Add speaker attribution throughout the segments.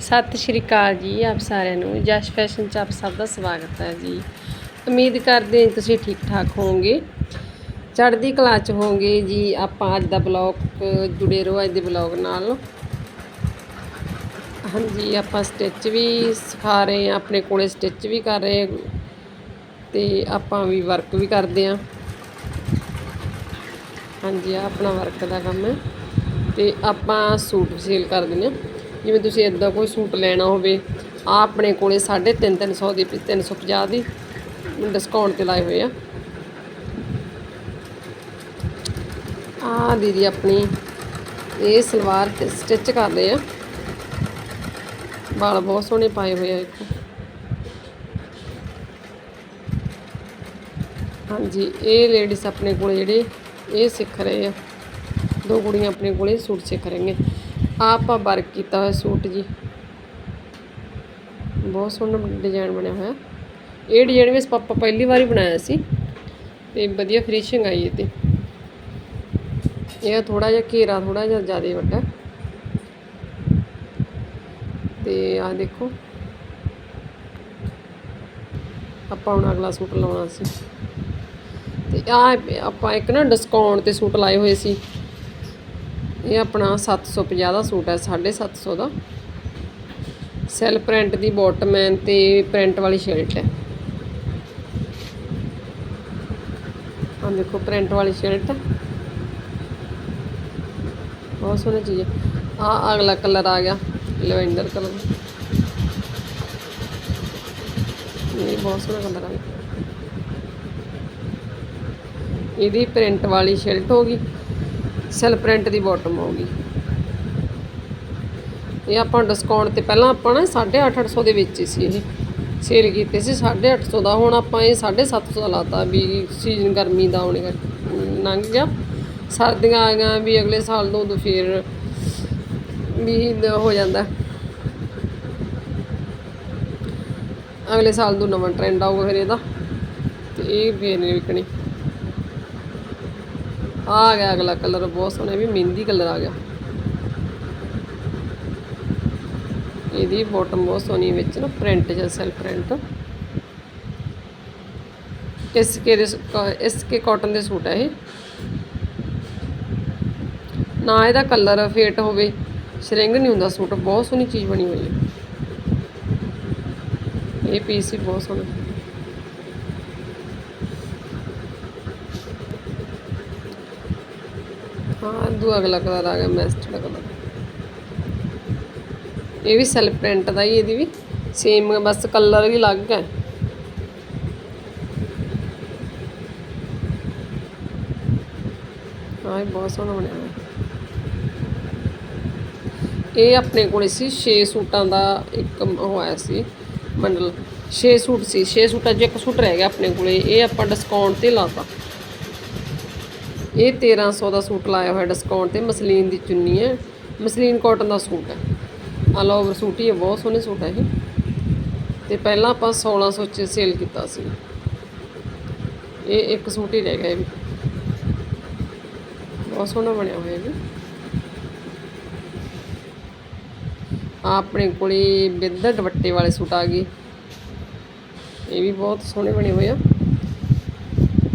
Speaker 1: ਸਤਿ ਸ਼੍ਰੀ ਅਕਾਲ ਜੀ ਆਪ ਸਾਰਿਆਂ ਨੂੰ। ਜਸ਼ ਫੈਸ਼ਨ ਚ ਆਪ ਸਭ ਦਾ ਸਵਾਗਤ ਹੈ ਜੀ। ਉਮੀਦ ਕਰਦੇ ਹਾਂ ਤੁਸੀਂ ਠੀਕ ਠਾਕ ਹੋਵੋਗੇ। ਚੜ੍ਹਦੀ ਕਲਾ ਚ ਹੋਵੋਗੇ ਜੀ। ਆਪਾਂ ਅੱਜ ਦਾ ਬਲੌਗ ਜੁੜੇ ਰਹੋ ਅੱਜ ਦੇ ਬਲੌਗ ਨਾਲ। ਹਾਂਜੀ, ਆਪਾਂ ਸਟਿਚ ਵੀ ਸਿਖਾ ਰਹੇ ਹਾਂ, ਆਪਣੇ ਕੋਲੇ ਸਟਿਚ ਵੀ ਕਰ ਰਹੇ ਹਾਂ ਤੇ ਆਪਾਂ ਵੀ ਵਰਕ ਵੀ ਕਰਦੇ ਹਾਂ। ਹਾਂਜੀ, ਆਹ ਆਪਣਾ ਵਰਕ ਦਾ ਕੰਮ ਹੈ ਤੇ ਆਪਾਂ ਸੂਟ ਸੇਲ ਕਰ ਦਿੰਦੇ ਹਾਂ। ਜਿਵੇਂ ਤੁਸੀਂ ਇਦਾਂ ਕੋਈ ਸੂਟ ਲੈਣਾ ਹੋਵੇ ਆ ਆਪਣੇ ਕੋਲੇ 350 300 ਦੀ 350 ਦੀ ਡਿਸਕਾਊਂਟ ਤੇ ਲਾਏ ਹੋਏ ਆ। ਆ ਦੀਦੀ ਆਪਣੀ ਇਹ ਸਲਵਾਰ ਤੇ ਸਟਿਚ ਕਰਦੇ ਆ। ਵਾਲ ਬਹੁਤ ਸੋਹਣੇ ਪਾਏ ਹੋਏ ਆ ਦੇਖੋ ਹਾਂਜੀ, ਇਹ ਲੇਡੀਜ਼ ਆਪਣੇ ਕੋਲ ਜਿਹੜੇ ਇਹ ਸਿੱਖ ਰਹੇ ਆ। ਦੋ ਕੁੜੀਆਂ ਆਪਣੇ ਕੋਲੇ ਸੂਟ ਸਿੱਖ ਰਹੀਆਂ। ਆਹ ਆਪਾਂ ਵਰਕ ਕੀਤਾ ਹੋਇਆ ਸੂਟ ਜੀ। ਬਹੁਤ ਸੋਹਣਾ ਡਿਜ਼ਾਈਨ ਬਣਿਆ ਹੋਇਆ। ਇਹ ਡਿਜ਼ਾਈਨ ਵੀ ਆਪਾਂ ਪਹਿਲੀ ਵਾਰ ਬਣਾਇਆ ਸੀ ਤੇ ਵਧੀਆ ਫਿਨਿਸ਼ਿੰਗ ਆਈ ਇਹਦੀ। ਇਹ ਥੋੜਾ ਜਿਹਾ ਘੇਰਾ ਥੋੜਾ ਜਿਹਾ ਜ਼ਿਆਦਾ ਵੱਡਾ। ਤੇ ਆਹ ਦੇਖੋ। ਆਪਾਂ ਹੁਣ ਅਗਲਾ ਸੂਟ ਲਾਉਣਾ ਸੀ। ਤੇ ਆ ਆਪਾਂ ਇੱਕ ਨਾ ਡਿਸਕਾਊਂਟ ਤੇ ਸੂਟ ਲਾਏ ਹੋਏ ਸੀ। ਇਹ ਆਪਣਾ 750 ਦਾ ਸੂਟ ਹੈ 750 ਦਾ। ਸੈਲ ਪ੍ਰਿੰਟ ਦੀ ਬਾਟਮ ਹੈ ਤੇ ਪ੍ਰਿੰਟ ਵਾਲੀ ਸ਼ਰਟ ਹੈ। ਆ ਦੇਖੋ ਪ੍ਰਿੰਟ ਵਾਲੀ ਸ਼ਰਟ ਬਹੁਤ ਸੋਹਣੀ ਚੀਜ਼ ਹੈ। ਆ ਅਗਲਾ ਕਲਰ ਆ ਗਿਆ ਲਵੈਂਡਰ ਕਲਰ ਇਹ ਬਹੁਤ ਸੋਹਣਾ ਕਲਰ ਆ ਗਿਆ। ਇਹਦੀ ਪ੍ਰਿੰਟ ਵਾਲੀ ਸ਼ਰਟ ਹੋ ਗਈ। ਸੈਲ ਪ੍ਰਿੰਟ ਦੀ ਬਾਟਮ ਹੋਗੀ ਇਹ ਆਪਾਂ ਡਿਸਕਾਊਂਟ ਤੇ ਪਹਿਲਾਂ ਆਪਾਂ ਨਾ 850 ਦੇ ਵਿੱਚ ਸੀ ਇਹ। ਸੇਲ ਕੀਤੇ ਸੀ 850 ਦਾ, ਹੁਣ ਆਪਾਂ ਇਹ 750 ਦਾ ਲਾਤਾ ਵੀ ਸੀਜ਼ਨ ਗਰਮੀ ਦਾ ਆਉਣੇ ਲੰਘ ਗਿਆ। ਸਰਦੀਆਂ ਆ ਗਈਆਂ ਵੀ ਅਗਲੇ ਸਾਲ ਤੋਂ ਉਦੋਂ ਫੇਰ ਵੀ ਹੋ ਜਾਂਦਾ। ਅਗਲੇ ਸਾਲ ਤੋਂ ਨਵਾਂ ਟ੍ਰੈਂਡ ਆਊਗਾ ਫਿਰ ਇਹਦਾ। ਤੇ ਇਹ ਫੇਰ ਨਹੀਂ ਵਿਕਣੀ। ਆ ਗਿਆ ਅਗਲਾ ਕਲਰ, ਬਹੁਤ ਸੋਹਣਾ, ਇਹ ਵੀ ਮਹਿੰਦੀ ਕਲਰ ਆ ਗਿਆ। ਇਹਦੀ ਬਾਟਮ ਬਹੁਤ ਸੋਹਣੀ ਵਿੱਚ ਨਾ ਪ੍ਰਿੰਟ ਜਿਹਾ ਸੈਲਫ ਪ੍ਰਿੰਟ ਇਸ ਕੇ ਇਸ ਕੇ ਕਾਟਨ ਦੇ ਸੂਟ ਹੈ ਇਹ। ਨਾ ਇਹਦਾ ਕਲਰ ਫੇਟ ਹੋਵੇ, ਸ਼ਰਿੰਗ ਨਹੀਂ ਹੁੰਦਾ ਸੂਟ, ਬਹੁਤ ਸੋਹਣੀ ਚੀਜ਼ ਬਣੀ ਹੋਈ ਹੈ। ਇਹ ਪੀਸ ਵੀ ਬਹੁਤ ਸੋਹਣਾ ਹਾਂ ਦੂ ਅਗਲਾ ਕਲਰ ਆ ਗਿਆ ਮੈਸਟਰਡ ਕਲਰ ਇਹ ਵੀ ਸੈਲ ਪ੍ਰਿੰਟ ਦਾ ਹੀ, ਇਹਦੀ ਵੀ। ਸੇਮ ਬਸ ਕਲਰ ਹੀ ਅਲੱਗ ਹੈ। ਹਾਂ ਬਹੁਤ ਸੋਹਣਾ ਬਣਿਆ ਹੋਇਆ। ਇਹ ਆਪਣੇ ਕੋਲੇ ਸੀ 6 ਸੂਟਾਂ ਦਾ ਇੱਕ ਉਹ ਆਇਆ ਸੀ ਮੰਡਲ 6 ਸੂਟ ਸੀ 6 ਸੂਟਾਂ 'ਚ ਇੱਕ ਸੂਟ ਰਹਿ ਗਿਆ ਆਪਣੇ ਕੋਲੇ, ਇਹ ਆਪਾਂ ਡਿਸਕਾਊਂਟ ਤੇ ਲਾਤਾ। ਇਹ 1300 ਦਾ ਸੂਟ ਲਾਇਆ ਹੋਇਆ ਡਿਸਕਾਊਂਟ ਤੇ ਮਸਲੀਨ ਦੀ ਚੁੰਨੀ ਹੈ। ਮਸਲੀਨ ਕਾਟਨ ਦਾ ਸੂਟ ਹੈ। ਆਲ ਓਵਰ ਸੂਟ ਹੀ ਹੈ, ਬਹੁਤ ਸੋਹਣੇ ਸੂਟ ਹੈ ਇਹ। ਤੇ ਪਹਿਲਾਂ ਆਪਾਂ 1600 ਚ ਸੇਲ ਕੀਤਾ ਸੀ। ਇਹ ਇੱਕ ਸੂਟ ਹੀ ਰਹਿ ਗਿਆ ਇਹ ਵੀ। ਬਹੁਤ ਸੋਹਣਾ ਬਣਿਆ ਹੋਇਆ ਜੀ ਆਪਣੇ ਕੋਲੇ ਬਿੱਦ ਦੁਪੱਟੇ ਵਾਲੇ ਸੂਟ ਆ ਗਏ। ਇਹ ਵੀ ਬਹੁਤ ਸੋਹਣੇ ਬਣੇ ਹੋਏ ਆ।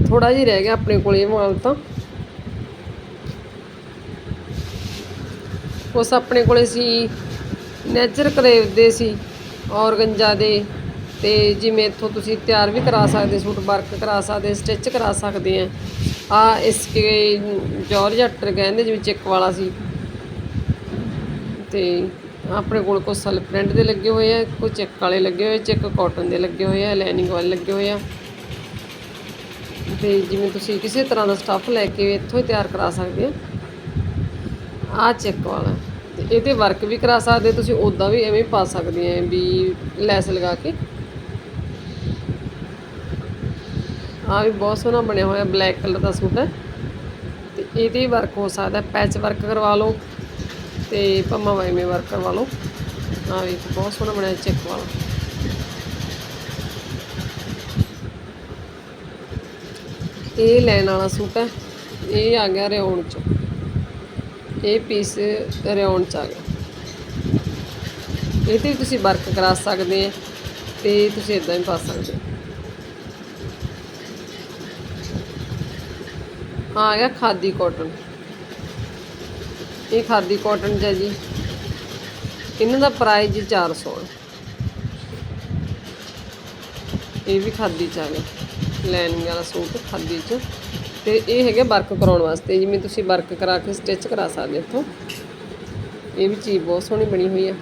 Speaker 1: ਥੋੜਾ ਜਿਹਾ ਰਹਿ ਗਿਆ ਆਪਣੇ ਕੋਲੇ ਇਹ ਮਾਲ ਤਾਂ। ਉਸ ਆਪਣੇ ਕੋਲੇ ਸੀ ਨੇਚਰ ਕਰੇਵ ਦੇ ਸੀ, ਔਰਗੰਜਾ ਦੇ, ਤੇ ਜਿਵੇਂ ਇੱਥੋਂ ਤੁਸੀਂ ਤਿਆਰ ਵੀ ਕਰਾ ਸਕਦੇ, ਸੂਟ ਵਰਕ ਕਰਾ ਸਕਦੇ, ਸਟਿਚ ਕਰਾ ਸਕਦੇ ਆ। ਆ ਇਸ ਕੇ ਜਾਰਜਟ ਕਹਿੰਦੇ ਜਿਵੇਂ ਚੈੱਕ ਵਾਲਾ ਸੀ। ਤੇ ਆਪਣੇ ਕੋਲ ਕੋ ਸਲ ਪ੍ਰਿੰਟ ਦੇ ਲੱਗੇ ਹੋਏ ਆ, ਕੋਈ ਚੈੱਕ ਵਾਲੇ ਲੱਗੇ ਹੋਏ, ਚੈੱਕ ਕਾਟਨ ਦੇ ਲੱਗੇ ਹੋਏ ਆ, ਲਾਈਨਿੰਗ ਵਾਲੇ ਲੱਗੇ ਹੋਏ ਆ। ਤੇ ਜਿਵੇਂ ਤੁਸੀਂ ਕਿਸੇ ਤਰ੍ਹਾਂ ਦਾ ਸਟੱਫ ਲੈ ਕੇ ਇੱਥੋਂ ਹੀ ਤਿਆਰ ਕਰਾ ਸਕਦੇ ਆ। ਆ ਚੈੱਕ ਵਾਲਾ। ਤੇ ਇਹਦੇ ਵਰਕ ਵੀ ਕਰਾ ਸਕਦੇ, ਤੁਸੀਂ ਉਦਾਂ ਵੀ ਐਵੇਂ ਪਾ ਸਕਦੇ ਆ ਵੀ ਲੈਸ ਲਗਾ ਕੇ। ਆ ਵੀ ਬਹੁਤ ਸੋਹਣਾ ਬਣਿਆ ਹੋਇਆ ਬਲੈਕ ਕਲਰ ਦਾ ਸੂਟ ਹੈ। ਤੇ ਇਹਦੇ ਵਰਕ ਹੋ ਸਕਦਾ ਪੈਚ ਵਰਕ ਕਰਵਾ ਲਓ ਤੇ ਪੰਮਾ ਵਾਈਵੇਂ ਵਰਕ ਕਰਵਾ ਲਓ। ਆ ਵੀ ਬਹੁਤ ਸੋਹਣਾ ਬਣਿਆ ਚੈੱਕ ਵਾਲਾ। ਇਹ ਲੈਣ ਵਾਲਾ ਸੂਟ ਹੈ, ਇਹ ਆ ਗਿਆ ਰਿਓਨ ਚ। ਇਹ ਪੀਸ ਰਿਓਨ ਚ ਆ ਗਿਆ। ਇਹ ਤੇ ਵੀ ਤੁਸੀਂ ਵਰਕ ਕਰਾ ਸਕਦੇ ਆ ਤੇ ਤੁਸੀਂ ਇਦਾਂ ਵੀ ਪਾ ਸਕਦੇ ਹੋ ਆ ਗਿਆ ਖਾਦੀ ਕਾਟਨ ਇਹ ਖਾਦੀ ਕਾਟਨ ਚ ਹੈ ਜੀ। ਇਹਨਾਂ ਦਾ ਪ੍ਰਾਈਸ ਜੀ 400 ਇਹ ਵੀ ਖਾਦੀ ਚ ਆ ਗਿਆ। ਲੈਨਿੰਗ ਵਾਲਾ ਸੂਟ ਖਾਦੀ ਚ। ਤੇ ਇਹ ਹੈਗੇ ਵਰਕ ਕਰਾਉਣ ਵਾਸਤੇ, ਜਿਵੇਂ ਤੁਸੀਂ ਵਰਕ ਕਰਾ ਕੇ ਸਟਿਚ ਕਰਾ ਸਕਦੇ ਇੱਥੋਂ। ਇਹ ਵੀ ਚੀਜ਼ ਬਹੁਤ ਸੋਹਣੀ ਬਣੀ ਹੋਈ ਹੈ।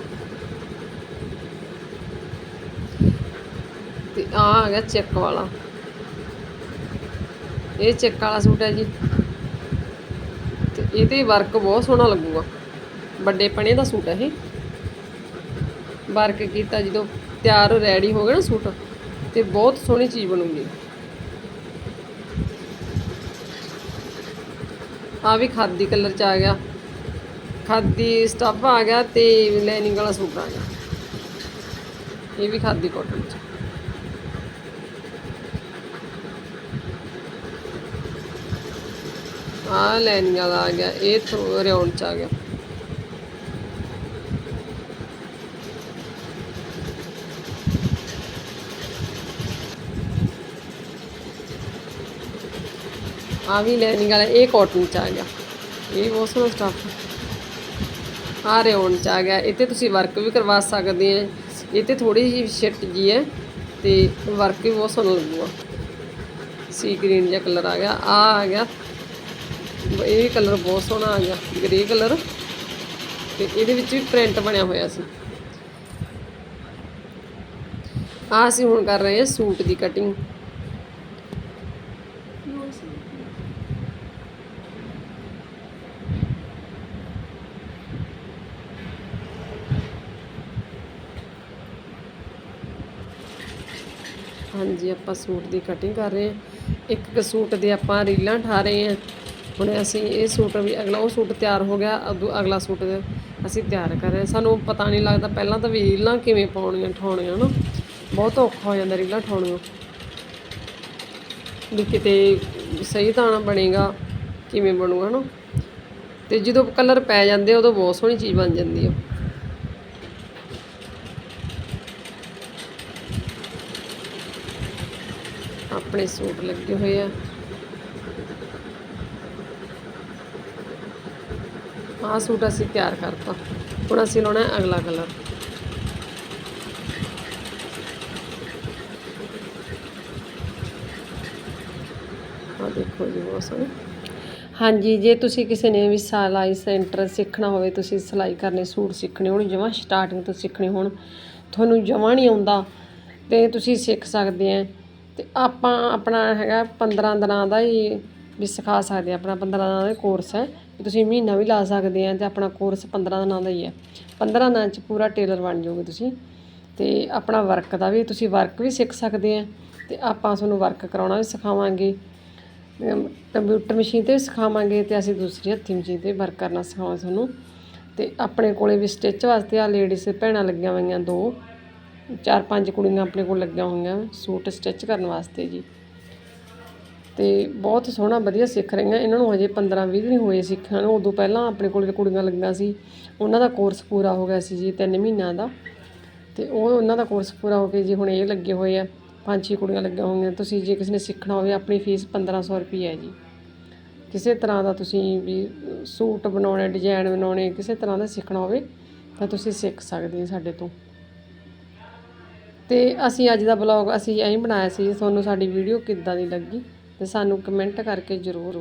Speaker 1: ਤੇ ਆ ਆ ਗਿਆ ਚੈੱਕ ਵਾਲਾ। ਇਹ ਚੈੱਕ ਵਾਲਾ ਸੂਟ ਹੈ ਜੀ। ਤੇ ਇਹ ਤੇ ਵਰਕ ਬਹੁਤ ਸੋਹਣਾ ਲੱਗੂਗਾ। ਵੱਡੇ ਪਣੇ ਦਾ ਸੂਟ ਹੈ ਇਹ। ਵਰਕ ਕੀਤਾ ਜਦੋਂ ਤਿਆਰ, ਰੈਡੀ ਹੋ ਗਿਆ ਨਾ ਸੂਟ, ਤੇ ਬਹੁਤ ਸੋਹਣੀ ਚੀਜ਼ ਬਣੂਗੀ। ਆ ਵੀ ਖਾਦੀ ਕਲਰ ਚ ਆ ਗਿਆ। ਖਾਦੀ ਸਟੱਫ ਆ ਗਿਆ ਤੇ ਲਾਈਨਿੰਗ ਵਾਲਾ ਸੂਟ ਆ ਗਿਆ। ਇਹ ਵੀ ਖਾਦੀ ਕਾਟਨ ਚ। ਆ ਲਾਈਨਿੰਗ ਵਾਲਾ ਆ ਗਿਆ, ਇਹ ਥੋ ਰਿਓਨ ਚ ਆ ਗਿਆ। ਆ ਵੀ ਲਾਈਨਿੰਗ ਵਾਲਾ ਇਹ ਕਾਟਨ ਚ ਆ ਗਿਆ। ਇਹ ਬਹੁਤ ਸੋਹਣਾ ਸਟੱਫ ਆ ਰਿਓਨ ਚ ਆ ਗਿਆ। ਇਹ ਤੇ ਤੁਸੀਂ ਵਰਕ ਵੀ ਕਰਵਾ ਸਕਦੇ ਆ ਇਹ ਤੇ ਥੋੜੀ ਜਿਹੀ ਛਿੱਟ ਜੀ ਹੈ ਤੇ ਵਰਕ ਵੀ ਬਹੁਤ ਸੋਹਣਾ ਲੱਗੂਗਾ। ਸੀ ਗ੍ਰੀਨ ਜਿਹਾ ਕਲਰ ਆ ਗਿਆ। ਆ ਆ ਗਿਆ। ਇਹ ਕਲਰ ਬਹੁਤ ਸੋਹਣਾ ਆ ਗਿਆ। ਗ੍ਰੇ ਕਲਰ ਤੇ ਇਹਦੇ ਵਿੱਚ ਵੀ ਪ੍ਰਿੰਟ ਬਣਿਆ ਹੋਇਆ ਸੀ। ਆ ਅਸੀਂ ਹੁਣ ਕਰ ਰਹੇ ਹਾਂ ਸੂਟ ਦੀ ਕਟਿੰਗ ਹਾਂਜੀ, ਆਪਾਂ ਸੂਟ ਦੀ ਕਟਿੰਗ ਕਰ ਰਹੇ ਹਾਂ। ਇੱਕ ਇੱਕ ਸੂਟ ਦੇ ਆਪਾਂ ਰੀਲਾਂ ਠਾ ਰਹੇ ਹਾਂ। ਹੁਣ ਅਸੀਂ ਇਹ ਸੂਟ ਵੀ ਅਗਲਾ ਉਹ ਸੂਟ ਤਿਆਰ ਹੋ ਗਿਆ ਉਦੋਂ ਅਗਲਾ ਸੂਟ ਅਸੀਂ ਤਿਆਰ ਕਰ ਰਹੇ ਸਾਨੂੰ ਪਤਾ ਨਹੀਂ ਲੱਗਦਾ ਪਹਿਲਾਂ ਤਾਂ ਵੀ ਰੀਲਾਂ ਕਿਵੇਂ ਪਾਉਣੀਆਂ, ਠਾਉਣੀਆਂ ਨਾ। ਬਹੁਤ ਔਖਾ ਹੋ ਜਾਂਦਾ ਰੀਲਾਂ ਠਾਉਣੀਆਂ। ਵੀ ਕਿਤੇ ਸਹੀ ਤਾਂ ਬਣੇਗਾ, ਕਿਵੇਂ ਬਣੂਗਾ ਨਾ ਤੇ ਜਦੋਂ ਕਲਰ ਪੈ ਜਾਂਦੇ ਉਦੋਂ ਬਹੁਤ ਸੋਹਣੀ ਚੀਜ਼ ਬਣ ਜਾਂਦੀ ਹੈ ਆਪਣੇ ਸੂਟ ਲੱਗੇ ਹੋਏ ਆ। ਆਹ ਸੂਟ ਅਸੀਂ ਤਿਆਰ ਕਰਤਾ। ਹੁਣ ਅਸੀਂ ਲਾਉਣਾ ਅਗਲਾ ਕਲਰ ਆ ਦੇਖੋ ਜੀ, ਬਹੁਤ ਸੋਹਣੇ ਹਾਂਜੀ, ਜੇ ਤੁਸੀਂ ਕਿਸੇ ਨੇ ਵੀ ਸਿਲਾਈ ਸੈਂਟਰ ਸਿੱਖਣਾ ਹੋਵੇ, ਤੁਸੀਂ ਸਿਲਾਈ ਕਰਨੇ, ਸੂਟ ਸਿੱਖਣੇ ਹੋਣ ਜਮਾਂ ਸਟਾਰਟਿੰਗ ਤੋਂ ਸਿੱਖਣੇ ਹੋਣ, ਤੁਹਾਨੂੰ ਜਮਾਂ ਨਹੀਂ ਆਉਂਦਾ ਤੇ ਤੁਸੀਂ ਸਿੱਖ ਸਕਦੇ ਆ ਤੇ ਆਪਾਂ ਆਪਣਾ ਹੈਗਾ 15 ਦਿਨਾਂ ਦਾ ਹੀ ਵੀ ਸਿਖਾ ਸਕਦੇ ਆ ਆਪਣਾ 15 ਦਿਨਾਂ ਦਾ ਕੋਰਸ ਹੈ। ਤੁਸੀਂ ਮਹੀਨਾ ਵੀ ਲਾ ਸਕਦੇ ਆ ਤੇ ਆਪਣਾ ਕੋਰਸ 15 ਦਿਨਾਂ ਦਾ ਹੀ ਹੈ। 15 ਦਿਨਾਂ ਚ ਪੂਰਾ ਟੇਲਰ ਬਣ ਜਾਓਗੇ ਤੁਸੀਂ। ਤੇ ਆਪਣਾ ਵਰਕ ਦਾ ਵੀ, ਤੁਸੀਂ ਵਰਕ ਵੀ ਸਿੱਖ ਸਕਦੇ ਆ ਤੇ ਆਪਾਂ ਤੁਹਾਨੂੰ ਵਰਕ ਕਰਾਉਣਾ ਵੀ ਸਿਖਾਵਾਂਗੇ। ਕੰਪਿਊਟਰ ਮਸ਼ੀਨ ਤੇ ਵੀ ਸਿਖਾਵਾਂਗੇ ਤੇ ਅਸੀਂ ਦੂਸਰੀ ਹੱਥੀ ਮਸ਼ੀਨ ਤੇ ਵਰਕ ਕਰਨਾ ਸਿਖਾਵਾਂਗੇ ਤੁਹਾਨੂੰ। ਤੇ ਆਪਣੇ ਕੋਲੇ ਵੀ ਸਟਿਚ ਵਾਸਤੇ ਆ ਲੇਡੀਜ਼ ਭੈਣਾਂ ਲੱਗੀਆਂ ਹੋਈਆਂ ਦੋ। ਚਾਰ ਪੰਜ ਕੁੜੀਆਂ ਆਪਣੇ ਕੋਲ ਲੱਗੀਆਂ ਹੋਈਆਂ, ਸੂਟ ਸਟਿਚ ਕਰਨ ਵਾਸਤੇ ਜੀ। ਤੇ ਬਹੁਤ ਸੋਹਣਾ, ਵਧੀਆ ਸਿੱਖ ਰਹੀਆਂ। ਇਹਨਾਂ ਨੂੰ ਹਜੇ 15 20 ਦਿਨ ਹੋਏ ਸਿੱਖਣ ਨੂੰ। ਉਦੋਂ ਪਹਿਲਾਂ ਆਪਣੇ ਕੋਲ ਕੁੜੀਆਂ ਲੱਗੀਆਂ ਸੀ। ਉਹਨਾਂ ਦਾ ਕੋਰਸ ਪੂਰਾ ਹੋ ਗਿਆ ਸੀ ਜੀ 3 ਮਹੀਨਿਆਂ ਦਾ। ਤੇ ਉਹ ਉਹਨਾਂ ਦਾ ਕੋਰਸ ਪੂਰਾ ਹੋ ਕੇ ਜੀ, ਹੁਣ ਇਹ ਲੱਗੇ ਹੋਏ ਆ। ਪੰਜ ਛੇ ਕੁੜੀਆਂ ਲੱਗੀਆਂ ਹੋਈਆਂ, ਤੁਸੀਂ ਜੇ ਕਿਸੇ ਨੇ ਸਿੱਖਣਾ ਹੋਵੇ, ਆਪਣੀ ਫੀਸ 1500 ਰੁਪਏ ਹੈ ਜੀ। ਕਿਸੇ ਤਰ੍ਹਾਂ ਦਾ ਤੁਸੀਂ ਵੀ ਸੂਟ ਬਣਾਉਣੇ ਡਿਜ਼ਾਈਨ ਬਣਾਉਣੇ, ਕਿਸੇ ਤਰ੍ਹਾਂ ਦਾ ਸਿੱਖਣਾ ਹੋਵੇ, ਤਾਂ ਤੁਸੀਂ ਸਿੱਖ ਸਕਦੇ ਹੋ ਸਾਡੇ ਤੋਂ। ਤੇ ਅਸੀਂ ਅੱਜ ਦਾ ਬਲੌਗ ਅਸੀਂ ਐਂ ਬਣਾਇਆ ਸੀ, ਤੁਹਾਨੂੰ ਸਾਡੀ ਵੀਡੀਓ ਕਿੱਦਾਂ ਦੀ ਲੱਗੀ, ਤੇ ਸਾਨੂੰ ਕਮੈਂਟ ਕਰਕੇ ਜ਼ਰੂਰ